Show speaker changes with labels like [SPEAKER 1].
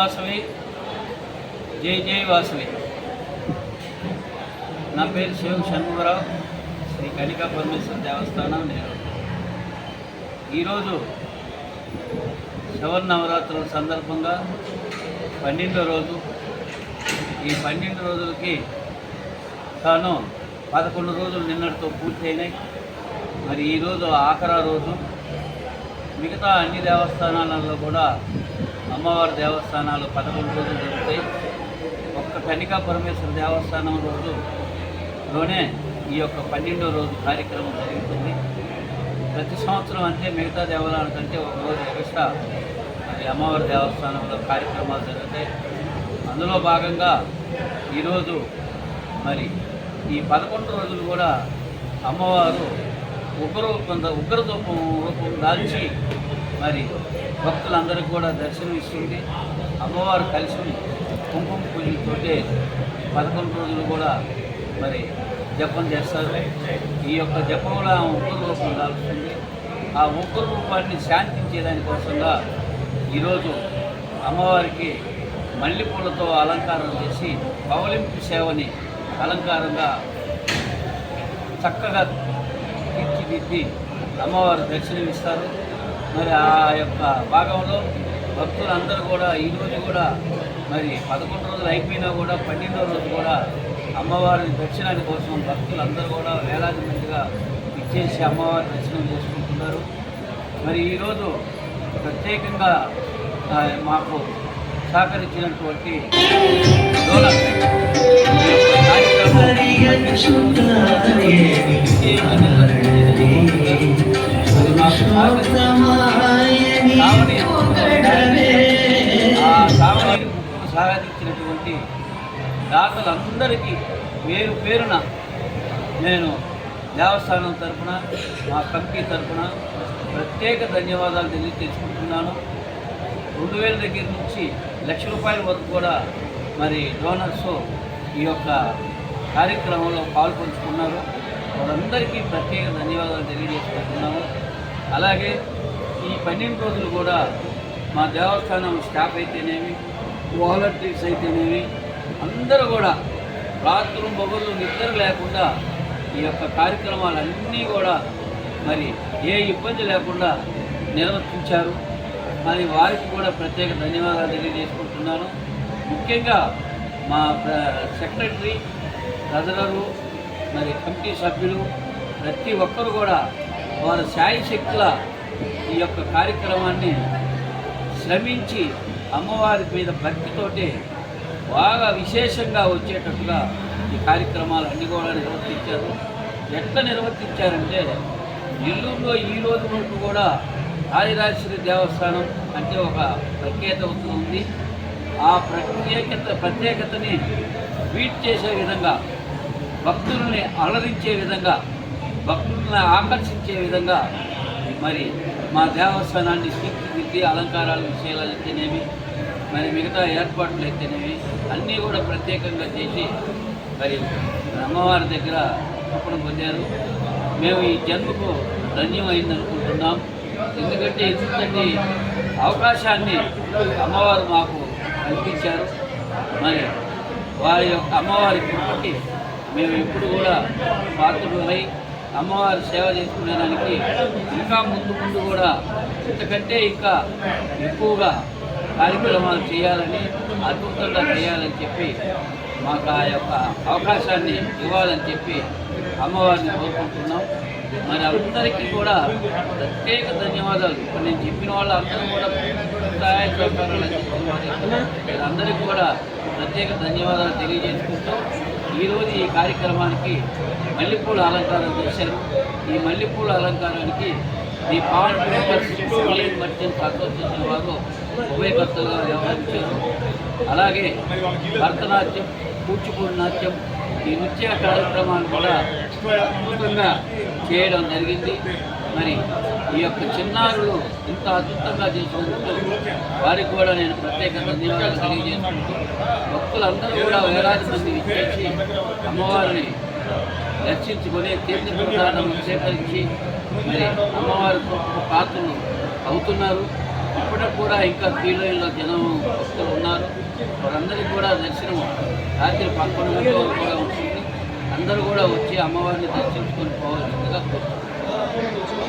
[SPEAKER 1] వాసవి. జై జై వాసవి. నా పేరు శివ షణ్ముఖరావు శ్రీ కనికా పరమేశ్వర దేవస్థానం నేను. ఈరోజు శవన్నవరాత్రుల సందర్భంగా పన్నెండో రోజు. ఈ పన్నెండు రోజులకి తాను పదకొండు రోజులు నిన్నటితో పూర్తయినాయి. మరి ఈరోజు ఆఖరా రోజు. మిగతా అన్ని దేవస్థానాలలో కూడా అమ్మవారి దేవస్థానాలు పదకొండు రోజులు జరుగుతాయి. ఒక్క కనికా పరమేశ్వర దేవస్థానం రోజులోనే ఈ యొక్క పన్నెండో రోజు కార్యక్రమం జరుగుతుంది. ప్రతి సంవత్సరం అంటే మిగతా దేవాలయాల కంటే ఒక రోజు ఎక్స్ట్రా అది అమ్మవారి దేవస్థానంలో కార్యక్రమాలు జరుగుతాయి. అందులో భాగంగా ఈరోజు మరి ఈ పదకొండు రోజులు కూడా అమ్మవారు ఉగ్ర కొంత ఉగ్ర రూపం రూపం దాల్చి మరి భక్తులందరికీ కూడా దర్శనం ఇస్తుంది. అమ్మవారు కలిసి కుంకుమ పూజలతోటే పదకొండు రోజులు కూడా మరి జపం చేస్తారు. ఈ యొక్క జపంలో ఆ ఉగ్ర రూపం దాల్చుతుంది ఆ ఉగ్ర రూపాన్ని శాంతించేదానికోసంగా ఈరోజు అమ్మవారికి మల్లెపూలతో అలంకారం చేసి పవలింపు సేవని అలంకారంగా చక్కగా తీర్చిదిద్ది అమ్మవారు దర్శనమిస్తారు. మరి ఆ యొక్క భాగంలో భక్తులందరూ కూడా ఈరోజు కూడా మరి పదకొండు రోజులు అయిపోయినా కూడా పన్నెండో రోజు కూడా అమ్మవారి దర్శనాని కోసం భక్తులందరూ కూడా వేలాది మందిగా ఇచ్చేసి అమ్మవారి దర్శనం చేసుకుంటున్నారు. మరి ఈరోజు ప్రత్యేకంగా మాకు సహకరించినటువంటి కార్యక్రమం సాగదించినటువంటి దాతలందరికీ పేరు పేరున నేను దేవస్థానం తరఫున మా కమిటీ తరఫున ప్రత్యేక ధన్యవాదాలు తెలియజేసుకుంటున్నాను. రెండు వేల దగ్గర నుంచి లక్ష రూపాయల వరకు కూడా మరి డోనర్స్ ఈ యొక్క కార్యక్రమంలో పాల్పంచుకున్నారు. వారందరికీ ప్రత్యేక ధన్యవాదాలు తెలియజేసుకుంటున్నాము అలాగే ఈ పన్నెండు రోజులు కూడా మా దేవస్థానం స్టాఫ్ అయితేనేమి వాలంటీర్స్ అయితేనేవి అందరూ కూడా రాత్రులు మొగళ్ళు నిద్ర లేకుండా ఈ యొక్క కార్యక్రమాలన్నీ కూడా మరి ఏ ఇబ్బంది లేకుండా నిర్వర్తించారు. మరి వారికి కూడా ప్రత్యేక ధన్యవాదాలు తెలియజేసుకుంటున్నాను. ముఖ్యంగా మా సెక్రటరీ ట్రెజరరు మరి కమిటీ సభ్యులు ప్రతి ఒక్కరు కూడా వారి శాయశక్తుల ఈ యొక్క కార్యక్రమాన్ని శ్రమించి అమ్మవారి మీద భక్తితోటి బాగా విశేషంగా వచ్చేటట్టుగా ఈ కార్యక్రమాలు అన్నీ కూడా నిర్వర్తించారు. ఎట్లా నిర్వర్తించారంటే నెల్లూరులో ఈ రోజు వరకు కూడా ఆదిరాజేశ్వరి దేవస్థానం అంటే ఒక ప్రత్యేకత ఉంది. ఆ ప్రత్యేకత ప్రత్యేకతని ట్వీట్ చేసే విధంగా భక్తుల్ని అలరించే విధంగా భక్తుల్ని ఆకర్షించే విధంగా మరి మా దేవస్థానాన్ని తీర్చిదిద్ది అలంకారాలు విషయాలు అయితేనేమి మరి మిగతా ఏర్పాట్లు అయితేనేమి అన్నీ కూడా ప్రత్యేకంగా చేసి మరి అమ్మవారి దగ్గర అప్పుడు పొందారు. మేము ఈ జన్మకు ధన్యమైంది అనుకుంటున్నాం ఎందుకంటే ఇంతటి అవకాశాన్ని అమ్మవారు మాకు కల్పించారు. మరి వారి యొక్క అమ్మవారి కృపకి మేము ఎప్పుడు కూడా పాత్రులమై అమ్మవారి సేవ చేసుకునేదానికి ఇంకా ముందు ముందు కూడా ఇంతకంటే ఇంకా ఎక్కువగా కార్యక్రమాలు చేయాలని అద్భుతంగా చేయాలని చెప్పి మాకు ఆ యొక్క అవకాశాన్ని ఇవ్వాలని చెప్పి అమ్మవారిని కోరుకుంటున్నాం. మరి అందరికీ కూడా ప్రత్యేక ధన్యవాదాలు. ఇప్పుడు నేను చెప్పిన వాళ్ళు అందరూ కూడా సహాయ సహకారాలు అందరికీ కూడా ప్రత్యేక ధన్యవాదాలు తెలియజేసుకుంటూ ఈరోజు ఈ కార్యక్రమానికి మల్లెపూల అలంకారం చేశారు. ఈ మల్లెపూల అలంకారానికి ఈ పవన్ ఇండియన్ మర్చెంట్స్ అసోసియేషన్ వారు ఉభయకర్తలుగా వ్యవహరించారు. అలాగే భరతనాట్యం కూచిపూడి నాట్యం ఈ నృత్య కార్యక్రమాలు కూడా అద్భుతంగా చేయడం జరిగింది. మరి ఈ యొక్క చిన్నారులు ఇంత అద్భుతంగా చేసినందుకు వారికి కూడా నేను ప్రత్యేక ధన్యవాదాలు తెలియజేసుకుంటూ భక్తులందరూ కూడా వేలాది మంది విచ్చేసి అమ్మవారిని దర్శించుకొని తీర్థ ప్రసాదం సేకరించి మరి అమ్మవారి పాత్రలు అవుతున్నారు. ఇప్పటికి కూడా ఇంకా క్యూలైన్లో జనం భక్తులు ఉన్నారు. వారందరికీ కూడా దర్శనం రాత్రి పదకొండు కూడా ఉంటుంది. అందరూ కూడా వచ్చి అమ్మవారిని దర్శించుకొని పోవాల్సిందిగా కోరుతున్నాను.